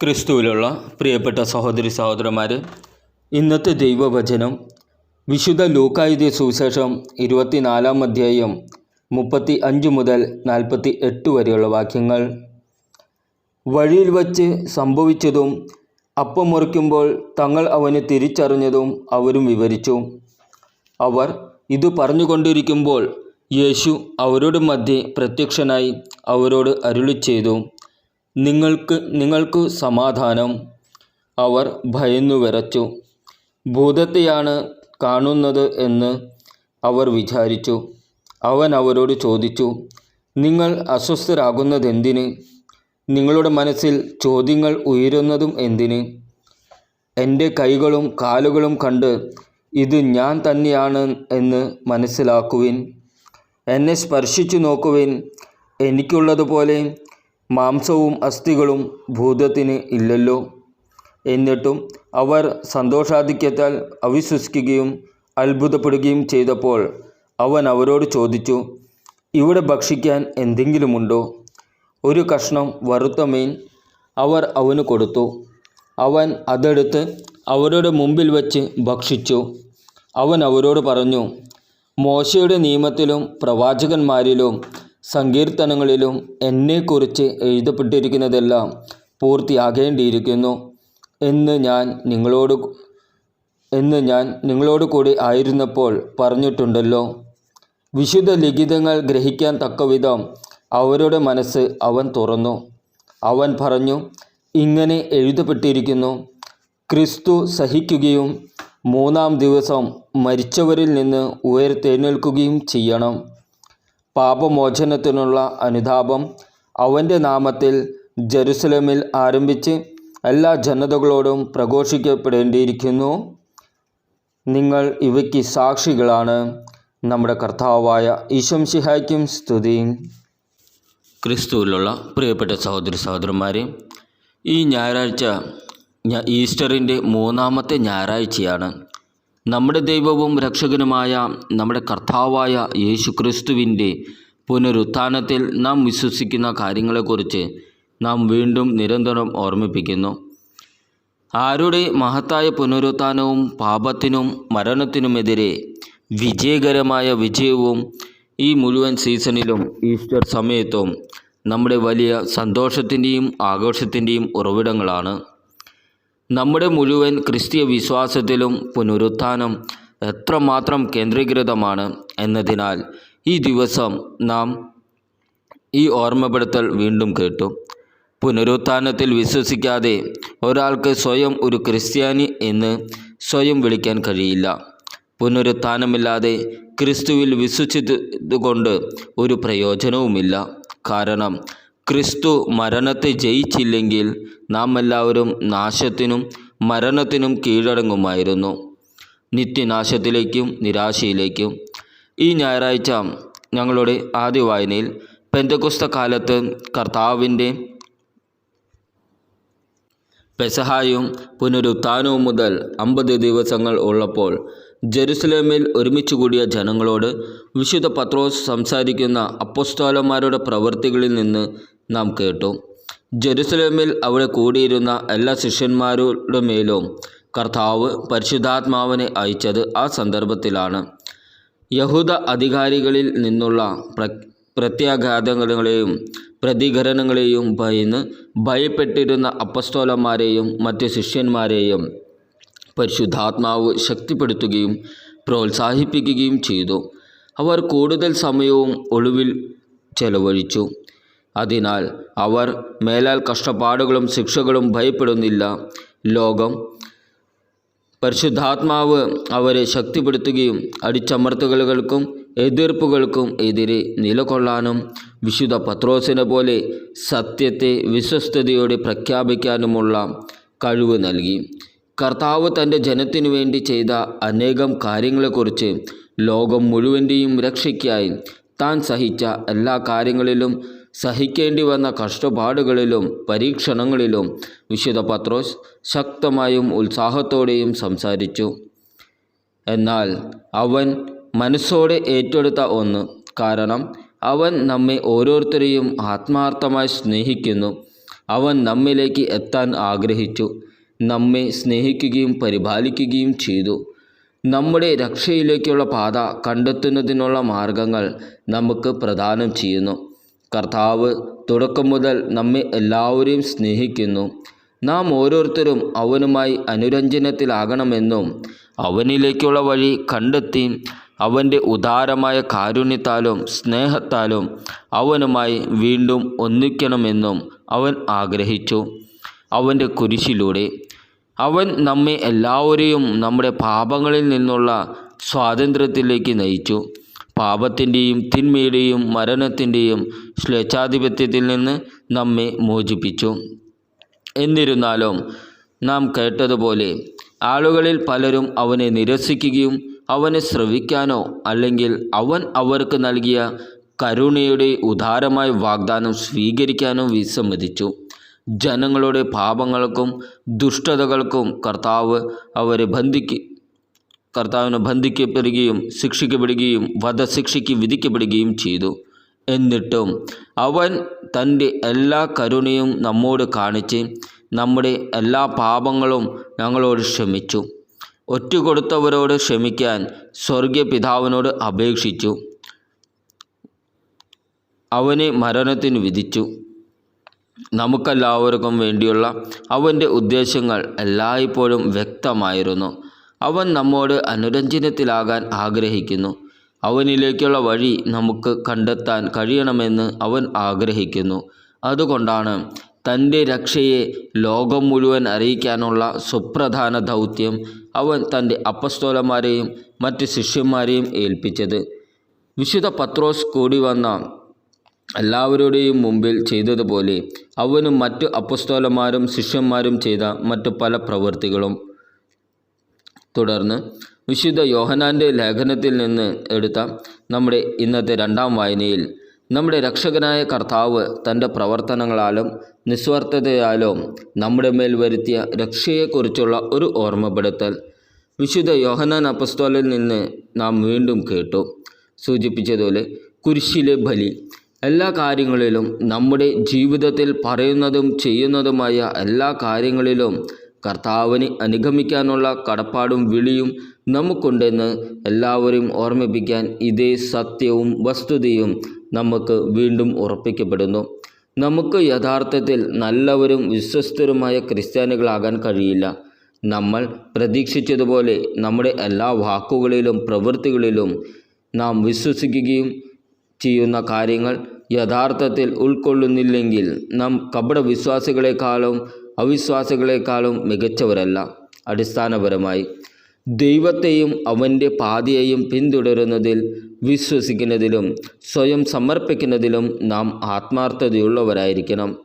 ക്രിസ്തുവിലുള്ള പ്രിയപ്പെട്ട സഹോദരി സഹോദരന്മാരെ ഇന്നത്തെ ദൈവവചനം വിശുദ്ധ ലൂക്കായുധ സുവിശേഷം ഇരുപത്തിനാലാം അധ്യായം മുപ്പത്തി അഞ്ച് മുതൽ നാൽപ്പത്തി എട്ട് വരെയുള്ള വാക്യങ്ങൾ. വഴിയിൽ വച്ച് സംഭവിച്ചതും അപ്പം മുറിക്കുമ്പോൾ തങ്ങൾ അവന് തിരിച്ചറിഞ്ഞതും അവരും വിവരിച്ചു. അവർ ഇത് പറഞ്ഞുകൊണ്ടിരിക്കുമ്പോൾ യേശു അവരോട് മധ്യേ പ്രത്യക്ഷനായി അവരോട് അരുളി ചെയ്തു നിങ്ങൾക്ക് നിങ്ങൾക്ക് സമാധാനം. അവർ ഭയന്നു വരച്ചു ഭൂതത്തെയാണ് കാണുന്നത് എന്ന് അവർ വിചാരിച്ചു. അവൻ അവരോട് ചോദിച്ചു നിങ്ങൾ അസ്വസ്ഥരാകുന്നതെന്തിന്? നിങ്ങളുടെ മനസ്സിൽ ചോദ്യങ്ങൾ ഉയരുന്നതും എന്തിന്? എന്റെ കൈകളും കാലുകളും കണ്ട് ഇത് ഞാൻ തന്നെയാണ് എന്ന് മനസ്സിലാക്കുവിൻ. എന്നെ സ്പർശിച്ചു നോക്കുവിൻ. എനിക്കുള്ളതുപോലെ മാംസവും അസ്ഥികളും ഭൂതത്തിന് ഇല്ലല്ലോ. എന്നിട്ടും അവർ സന്തോഷാധിക്യത്താൽ അവിശ്വസിക്കുകയും അത്ഭുതപ്പെടുകയും ചെയ്തപ്പോൾ അവൻ അവരോട് ചോദിച്ചു ഇവിടെ ഭക്ഷിക്കാൻ എന്തെങ്കിലുമുണ്ടോ? ഒരു കഷ്ണം വറുത്ത മീൻ അവർ അവന് കൊടുത്തു. അവൻ അതെടുത്ത് അവരുടെ മുമ്പിൽ വച്ച് ഭക്ഷിച്ചു. അവൻ അവരോട് പറഞ്ഞു മോശയുടെ നിയമത്തിലും പ്രവാചകന്മാരിലും സങ്കീർത്തനങ്ങളിലും എന്നെക്കുറിച്ച് എഴുതപ്പെട്ടിരിക്കുന്നതെല്ലാം പൂർത്തിയാകേണ്ടിയിരിക്കുന്നു. എന്ന് ഞാൻ നിങ്ങളോട് എന്ന് ഞാൻ നിങ്ങളോട് കൂടി ആയിരുന്നപ്പോൾ പറഞ്ഞിട്ടുണ്ടല്ലോ. വിശുദ്ധ ലിഖിതങ്ങൾ ഗ്രഹിക്കാൻ തക്കവിധം അവരുടെ മനസ്സ് അവൻ തുറന്നു. അവൻ പറഞ്ഞു ഇങ്ങനെ എഴുതപ്പെട്ടിരിക്കുന്നു. ക്രിസ്തു സഹിക്കുകയും മൂന്നാം ദിവസം മരിച്ചവരിൽ നിന്ന് ഉയർത്തെഴുന്നേൽക്കുകയും ചെയ്യണം. പാപമോചനത്തിനുള്ള അനുതാപം അവന്റെ നാമത്തിൽ ജെറുസലേമിൽ ആരംഭിച്ച് എല്ലാ ജനതകളോടും പ്രഘോഷിക്കപ്പെടേണ്ടിയിരിക്കുന്നു. നിങ്ങൾ ഇവയ്ക്ക് സാക്ഷികളാണ്. നമ്മുടെ കർത്താവായ ഈശംസിഹായ്ക്കും സ്തുതി ക്രിസ്തുവിലുള്ള പ്രിയപ്പെട്ട സഹോദരി സഹോദരന്മാരെ ഈ ഞായറാഴ്ച ഈസ്റ്ററിന്റെ മൂന്നാമത്തെ ഞായറാഴ്ചയാണ്. നമ്മുടെ ദൈവവും രക്ഷകനുമായ നമ്മുടെ കർത്താവായ യേശുക്രിസ്തുവിന്റെ പുനരുത്ഥാനത്തിൽ നാം വിശ്വസിക്കുന്ന കാര്യങ്ങളെക്കുറിച്ച് നാം വീണ്ടും നിരന്തരം ഓർമ്മിപ്പിക്കുന്നു. ആരുടെ മഹത്തായ പുനരുത്ഥാനവും പാപത്തിനും മരണത്തിനുമെതിരെ വിജയകരമായ വിജയവും ഈ മുഴുവൻ സീസണിലും ഈസ്റ്റർ സമയത്തും നമ്മുടെ വലിയ സന്തോഷത്തിന്റെയും ആഘോഷത്തിന്റെയും ഉറവിടങ്ങളാണ്. നമ്മുടെ മുഴുവൻ ക്രിസ്തീയ വിശ്വാസത്തിലും പുനരുത്ഥാനം എത്രമാത്രം കേന്ദ്രീകൃതമാണ് എന്നതിനാൽ ഈ ദിവസം നാം ഈ ഓർമ്മപ്പെടുത്തൽ വീണ്ടും കേട്ടു. പുനരുത്ഥാനത്തിൽ വിശ്വസിക്കാതെ ഒരാൾക്ക് സ്വയം ഒരു ക്രിസ്ത്യാനി എന്ന് സ്വയം വിളിക്കാൻ കഴിയില്ല. പുനരുത്ഥാനമില്ലാതെ ക്രിസ്തുവിൽ വിശ്വസിച്ചതുകൊണ്ട് ഒരു പ്രയോജനവുമില്ല. കാരണം ക്രിസ്തു മരണത്തെ ജയിച്ചില്ലെങ്കിൽ നാം എല്ലാവരും നാശത്തിനും മരണത്തിനും കീഴടങ്ങുമായിരുന്നു. നിത്യനാശത്തിലേക്കും നിരാശയിലേക്കും. ഈ ഞായറാഴ്ച ഞങ്ങളുടെ ആദ്യ വായനയിൽ പെന്തകുസ്ത കാലത്ത് കർത്താവിന്റെ പെസഹായും പുനരുത്ഥാനവും മുതൽ അമ്പത് ദിവസങ്ങൾ ഉള്ളപ്പോൾ ജെറുസലേമിൽ ഒരുമിച്ച് കൂടിയ ജനങ്ങളോട് വിശുദ്ധ പത്രോസ് സംസാരിക്കുന്ന അപ്പോസ്തോലന്മാരുടെ പ്രവൃത്തികളിൽ നിന്ന് നാം കേട്ടു. ജെറുസലേമിൽ അവിടെ കൂടിയിരുന്ന എല്ലാ ശിഷ്യന്മാരുടെ മേലും കർത്താവ് പരിശുദ്ധാത്മാവിനെ അയച്ചത് ആ സന്ദർഭത്തിലാണ്. യഹൂദ അധികാരികളിൽ നിന്നുള്ള പ്ര പ്രത്യാഘാതങ്ങളെയും പ്രതികരണങ്ങളെയും ഭയന്ന് ഭയപ്പെട്ടിരുന്ന അപ്പസ്തോലന്മാരെയും മറ്റ് ശിഷ്യന്മാരെയും പരിശുദ്ധാത്മാവ് ശക്തിപ്പെടുത്തുകയും പ്രോത്സാഹിപ്പിക്കുകയും ചെയ്തു. അവർ കൂടുതൽ സമയവും ഒളിവിൽ ചെലവഴിച്ചു. അതിനാൽ അവർ മേലാൽ കഷ്ടപ്പാടുകളും ശിക്ഷകളും ഭയപ്പെടുന്നില്ല. ലോകം പരിശുദ്ധാത്മാവ് അവരെ ശക്തിപ്പെടുത്തുകയും അടിച്ചമർത്തലുകൾക്കും എതിർപ്പുകൾക്കും എതിരെ നിലകൊള്ളാനും വിശുദ്ധ പത്രോസിനെ പോലെ സത്യത്തെ വിശ്വസ്തയോടെ പ്രഖ്യാപിക്കാനുമുള്ള കഴിവ് നൽകി. കർത്താവ് തന്റെ ജനത്തിനു വേണ്ടി ചെയ്ത അനേകം കാര്യങ്ങളെക്കുറിച്ച് ലോകം മുഴുവന്റെയും രക്ഷയ്ക്കായി താൻ സഹിച്ച എല്ലാ കാര്യങ്ങളിലും സഹിക്കേണ്ടി വന്ന കഷ്ടപ്പാടുകളിലും പരീക്ഷണങ്ങളിലും വിശുദ്ധ പത്രോസ് ശക്തമായും ഉത്സാഹത്തോടെയും സംസാരിച്ചു. എന്നാൽ അവൻ മനസ്സോടെ ഏറ്റെടുത്ത ഒന്ന് കാരണം അവൻ നമ്മെ ഓരോരുത്തരെയും ആത്മാർത്ഥമായി സ്നേഹിക്കുന്നു. അവൻ നമ്മിലേക്ക് എത്താൻ ആഗ്രഹിച്ചു. നമ്മെ സ്നേഹിക്കുകയും പരിപാലിക്കുകയും ചെയ്തു. നമ്മുടെ രക്ഷയിലേക്കുള്ള പാത കണ്ടെത്തുന്നതിനുള്ള മാർഗങ്ങൾ നമുക്ക് പ്രദാനം ചെയ്യുന്നു. കർത്താവ് തുടക്കം മുതൽ നമ്മെ എല്ലാവരെയും സ്നേഹിക്കുന്നു. നാം ഓരോരുത്തരും അവനുമായി അനുരഞ്ജനത്തിലാകണമെന്നും അവനിലേക്കുള്ള വഴി കണ്ടെത്തി അവന്റെ ഉദാരമായ കാരുണ്യത്താലും സ്നേഹത്താലും അവനുമായി വീണ്ടും ഒന്നിക്കണമെന്നും അവൻ ആഗ്രഹിച്ചു. അവന്റെ കുരിശിലൂടെ അവൻ നമ്മെ എല്ലാവരെയും നമ്മുടെ പാപങ്ങളിൽ നിന്നുള്ള സ്വാതന്ത്ര്യത്തിലേക്ക് നയിച്ചു. പാപത്തിന്റെയും തിന്മയുടെയും മരണത്തിന്റെയും സ്വേച്ഛാധിപത്യത്തിൽ നിന്ന് നമ്മെ മോചിപ്പിച്ചു. എന്നിരുന്നാലും നാം കേട്ടതുപോലെ ആളുകളിൽ പലരും അവനെ നിരസിക്കുകയും അവനെ ശ്രവിക്കാനോ അല്ലെങ്കിൽ അവൻ അവർക്ക് നൽകിയ കരുണയുടെ ഉദാരമായ വാഗ്ദാനം സ്വീകരിക്കാനോ വിസമ്മതിച്ചു. ജനങ്ങളുടെ പാപങ്ങൾക്കും ദുഷ്ടതകൾക്കും കർത്താവ് അവരെ ബന്ധിക്ക് കർത്താവിനെ ബന്ധിക്കപ്പെടുകയും ശിക്ഷിക്കപ്പെടുകയും വധശിക്ഷയ്ക്ക് വിധിക്കപ്പെടുകയും ചെയ്തു. എന്നിട്ടും അവൻ തന്റെ എല്ലാ കരുണയും നമ്മോട് കാണിച്ച് നമ്മുടെ എല്ലാ പാപങ്ങളും ഞങ്ങളോട് ക്ഷമിച്ചു. ഒറ്റ കൊടുത്തവരോട് ക്ഷമിക്കാൻ സ്വർഗീയ പിതാവിനോട് അപേക്ഷിച്ചു. അവനെ മരണത്തിന് വിധിച്ചു. നമുക്കെല്ലാവർക്കും വേണ്ടിയുള്ള അവന്റെ ഉദ്ദേശങ്ങൾ എല്ലായ്പ്പോഴും വ്യക്തമായിരുന്നു. അവൻ നമ്മോട് അനുരഞ്ജനത്തിലാകാൻ ആഗ്രഹിക്കുന്നു. അവനിലേക്കുള്ള വഴി നമുക്ക് കണ്ടെത്താൻ കഴിയണമെന്ന് അവൻ ആഗ്രഹിക്കുന്നു. അതുകൊണ്ടാണ് തന്റെ രക്ഷയെ ലോകം മുഴുവൻ അറിയിക്കാനുള്ള സുപ്രധാന ദൗത്യം അവൻ തന്റെ അപ്പസ്തോലന്മാരെയും മറ്റ് ശിഷ്യന്മാരെയും ഏൽപ്പിച്ചത്. വിശുദ്ധ പത്രോസ് കൂടി വന്ന എല്ലാവരുടെയും മുമ്പിൽ ചെയ്തതുപോലെ അവനും മറ്റു അപ്പസ്തോലന്മാരും ശിഷ്യന്മാരും ചെയ്ത മറ്റു പല പ്രവൃത്തികളും. തുടർന്ന് വിശുദ്ധ യോഹനാന്റെ ലേഖനത്തിൽ നിന്ന് എടുത്ത നമ്മുടെ ഇന്നത്തെ രണ്ടാം വായനയിൽ നമ്മുടെ രക്ഷകനായ കർത്താവ് തന്റെ പ്രവർത്തനങ്ങളാലും നിസ്വാർത്ഥതയാലും നമ്മുടെ മേൽ വരുത്തിയ രക്ഷയെക്കുറിച്ചുള്ള ഒരു ഓർമ്മപ്പെടുത്തൽ വിശുദ്ധ യോഹനാൻ അപ്പസ്തോലിൽ നിന്ന് നാം വീണ്ടും കേട്ടു. സൂചിപ്പിച്ചതുപോലെ കുരിശിലെ ബലി എല്ലാ കാര്യങ്ങളിലും നമ്മുടെ ജീവിതത്തിൽ പറയുന്നതും ചെയ്യുന്നതുമായ എല്ലാ കാര്യങ്ങളിലും കർത്താവിനെ അനുഗമിക്കാനുള്ള കടപ്പാടും വിളിയും നമുക്കുണ്ടെന്ന് എല്ലാവരും ഓർമ്മിപ്പിക്കാൻ ഇതേ സത്യവും വസ്തുതയും നമുക്ക് വീണ്ടും ഉറപ്പിക്കപ്പെടുന്നു. നമുക്ക് യഥാർത്ഥത്തിൽ നല്ലവരും വിശ്വസ്തരുമായ ക്രിസ്ത്യാനികളാകാൻ കഴിയില്ല. നമ്മൾ പ്രതീക്ഷിച്ചതുപോലെ നമ്മുടെ എല്ലാ വാക്കുകളിലും പ്രവൃത്തികളിലും നാം വിശ്വസിക്കുകയും ചെയ്യുന്ന കാര്യങ്ങൾ യഥാർത്ഥത്തിൽ ഉൾക്കൊള്ളുന്നില്ലെങ്കിൽ നാം കപട വിശ്വാസികളെക്കാളും അവിശ്വാസികളെക്കാളും മികച്ചവരല്ല. അടിസ്ഥാനപരമായി ദൈവത്തെയും അവന്റെ പാതയെയും പിന്തുടരുന്നതിൽ വിശ്വസിക്കുന്നതിലും സ്വയം സമർപ്പിക്കുന്നതിലും നാം ആത്മാർത്ഥതയുള്ളവരായിരിക്കണം.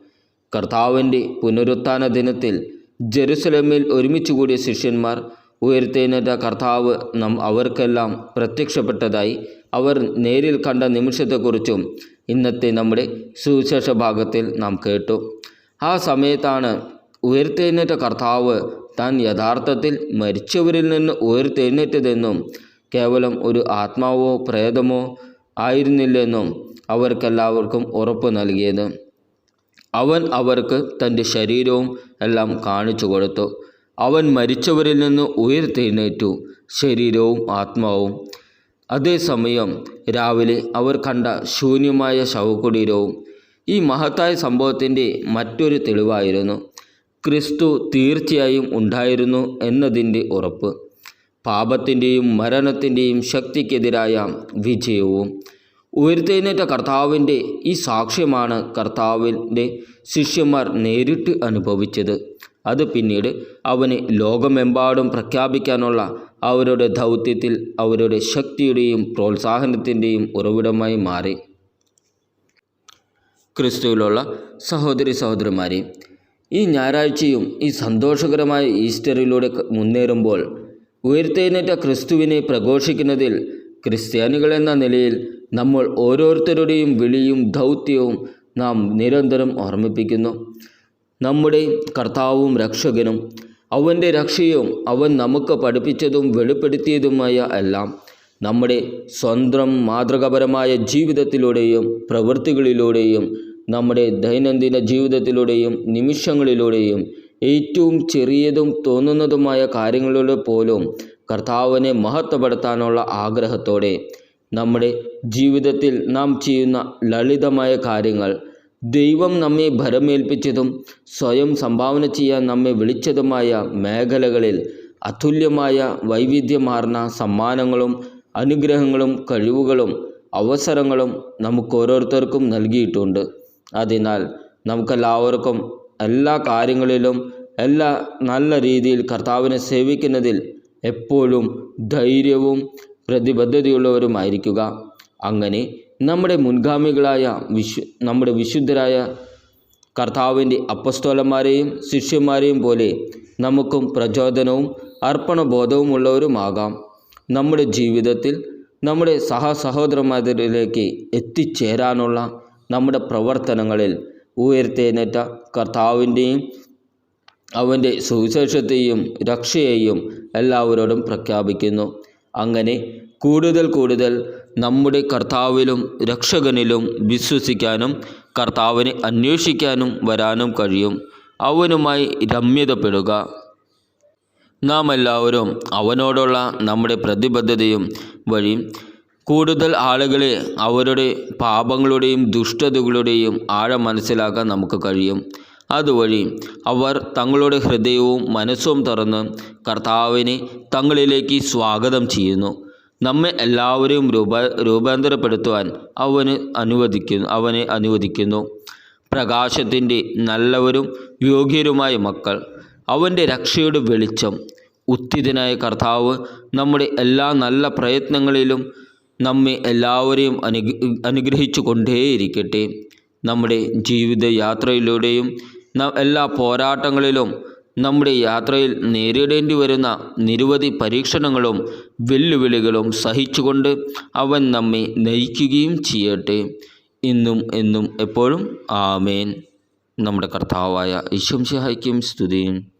കർത്താവിന്റെ പുനരുത്ഥാന ദിനത്തിൽ ജെറുസലേമിൽ ഒരുമിച്ചുകൂടിയ ശിഷ്യന്മാർ ഉയർത്തെഴുന്നേറ്റ കർത്താവ് നാം അവർക്കെല്ലാം പ്രത്യക്ഷപ്പെട്ടതായി അവർ നേരിൽ കണ്ട നിമിഷത്തെക്കുറിച്ചും ഇന്നത്തെ നമ്മുടെ സുവിശേഷ ഭാഗത്തിൽ നാം കേട്ടു. ആ സമയത്താണ് ഉയർത്തെഴുന്നേറ്റ കർത്താവ് താൻ യഥാർത്ഥത്തിൽ മരിച്ചവരിൽ നിന്ന് ഉയർത്തെഴുന്നേറ്റതെന്നും കേവലം ഒരു ആത്മാവോ പ്രേതമോ ആയിരുന്നില്ലെന്നും അവർക്കെല്ലാവർക്കും ഉറപ്പ് നൽകിയത്. അവൻ അവർക്ക് തന്റെ ശരീരവും എല്ലാം കാണിച്ചു കൊടുത്തു. അവൻ മരിച്ചവരിൽ നിന്ന് ഉയർത്തെഴുന്നേറ്റു. ശരീരവും ആത്മാവും. അതേസമയം രാവിലെ അവർ കണ്ട ശൂന്യമായ ശവകുടീരവും ഈ മഹത്തായ സംഭവത്തിന്റെ മറ്റൊരു തെളിവായിരുന്നു. ക്രിസ്തു തീർച്ചയായും ഉണ്ടായിരുന്നു എന്നതിന്റെ ഉറപ്പ്. പാപത്തിന്റെയും മരണത്തിന്റെയും ശക്തിക്കെതിരായ വിജയവും. ഉയർത്തെഴുന്നേറ്റ കർത്താവിന്റെ ഈ സാക്ഷ്യമാണ് കർത്താവിന്റെ ശിഷ്യന്മാർ നേരിട്ട് അനുഭവിച്ചത്. അത് പിന്നീട് അവന് ലോകമെമ്പാടും പ്രഖ്യാപിക്കാനുള്ള അവരുടെ ദൗത്യത്തിൽ അവരുടെ ശക്തിയുടെയും പ്രോത്സാഹനത്തിന്റെയും ഉറവിടമായി മാറി. ക്രിസ്തുവിലുള്ള സഹോദരി സഹോദരന്മാരെ ഈ ഞായറാഴ്ചയും ഈ സന്തോഷകരമായ ഈസ്റ്ററിലൂടെ മുന്നേറുമ്പോൾ ഉയർത്തെഴുന്നേറ്റ ക്രിസ്തുവിനെ പ്രഘോഷിക്കുന്നതിൽ ക്രിസ്ത്യാനികൾ എന്ന നിലയിൽ നമ്മൾ ഓരോരുത്തരുടെയും വിളിയും ദൗത്യവും നാം നിരന്തരം ഓർമ്മിപ്പിക്കുന്നു. നമ്മുടെ കർത്താവും രക്ഷകനും അവന്റെ രക്ഷയും അവൻ നമുക്ക് പഠിപ്പിച്ചതും വെളിപ്പെടുത്തിയതുമായ എല്ലാം നമ്മുടെ സ്വന്തം മാതൃകപരമായ ജീവിതത്തിലൂടെയും പ്രവൃത്തികളിലൂടെയും നമ്മുടെ ദൈനംദിന ജീവിതത്തിലൂടെയും നിമിഷങ്ങളിലൂടെയും ഏറ്റവും ചെറിയതും തോന്നുന്നതുമായ കാര്യങ്ങളിലൂടെ പോലും കർത്താവിനെ മഹത്വപ്പെടുത്താനുള്ള ആഗ്രഹത്തോടെ നമ്മുടെ ജീവിതത്തിൽ നാം ചെയ്യുന്ന ലളിതമായ കാര്യങ്ങൾ ദൈവം നമ്മെ ഭരമേൽപ്പിച്ചതും സ്വയം സംഭാവന ചെയ്യാൻ നമ്മെ വിളിച്ചതുമായ മേഖലകളിൽ അതുല്യമായ വൈവിധ്യമാർന്ന സമ്മാനങ്ങളും അനുഗ്രഹങ്ങളും കഴിവുകളും അവസരങ്ങളും നമുക്ക് ഓരോരുത്തർക്കും നൽകിയിട്ടുണ്ട്. അതിനാൽ നമുക്കെല്ലാവർക്കും എല്ലാ കാര്യങ്ങളിലും എല്ലാ നല്ല രീതിയിൽ കർത്താവിനെ സേവിക്കുന്നതിൽ എപ്പോഴും ധൈര്യവും പ്രതിബദ്ധതയുള്ളവരുമായിരിക്കുക. അങ്ങനെ നമ്മുടെ മുൻഗാമികളായ വിശു നമ്മുടെ വിശുദ്ധരായ കർത്താവിന്റെ അപ്പസ്തോലന്മാരെയും ശിഷ്യന്മാരെയും പോലെ നമുക്കും പ്രചോദനവും അർപ്പണബോധവുമുള്ളവരുമാകാം. നമ്മുടെ ജീവിതത്തിൽ നമ്മുടെ സഹസഹോദരന്മാരിലേക്ക് എത്തിച്ചേരാനുള്ള നമ്മുടെ പ്രവർത്തനങ്ങളിൽ ഉയർത്തെഴുന്നേറ്റ കർത്താവിന്റെയും അവന്റെ സുവിശേഷത്തെയും രക്ഷയെയും എല്ലാവരോടും പ്രഖ്യാപിക്കുന്നു. അങ്ങനെ കൂടുതൽ കൂടുതൽ നമ്മുടെ കർത്താവിലും രക്ഷകനിലും വിശ്വസിക്കാനും കർത്താവിനെ അന്വേഷിക്കാനും വരാനും കഴിയും. അവനുമായി രമ്യതപ്പെടുക. നാം എല്ലാവരും അവനോടുള്ള നമ്മുടെ പ്രതിബദ്ധതയും വഴി കൂടുതൽ ആളുകളെ അവരുടെ പാപങ്ങളുടെയും ദുഷ്ടതകളുടെയും ആഴം മനസ്സിലാക്കാൻ നമുക്ക് കഴിയും. അതുവഴി അവർ തങ്ങളുടെ ഹൃദയവും മനസ്സും തുറന്ന് കർത്താവിനെ തങ്ങളിലേക്ക് സ്വാഗതം ചെയ്യുന്നു. നമ്മെ എല്ലാവരെയും രൂപ രൂപാന്തരപ്പെടുത്തുവാൻ അവന് അനുവദിക്കുന്നു അവനെ അനുവദിക്കുന്നു. പ്രകാശത്തിന്റെ നല്ലവരും യോഗ്യരുമായ മക്കൾ അവന്റെ രക്ഷയുടെ വെളിച്ചം ഉത്തിതനായ കർത്താവ് നമ്മുടെ എല്ലാ നല്ല പ്രയത്നങ്ങളിലും നമ്മെ എല്ലാവരെയും അനുഗ അനുഗ്രഹിച്ചു കൊണ്ടേയിരിക്കട്ടെ നമ്മുടെ ജീവിത യാത്രയിലൂടെയും ന- എല്ലാ പോരാട്ടങ്ങളിലും നമ്മുടെ യാത്രയിൽ നേരിടേണ്ടി വരുന്ന നിരവധി പരീക്ഷണങ്ങളും വെല്ലുവിളികളും സഹിച്ചുകൊണ്ട് അവൻ നമ്മെ നയിക്കുകയും ചെയ്യട്ടെ. ഇന്നും എന്നും എപ്പോഴും ആമേൻ. നമ്മുടെ കർത്താവായ ഈശ്വംശിഹായ്ക്കും സ്തുതിയും.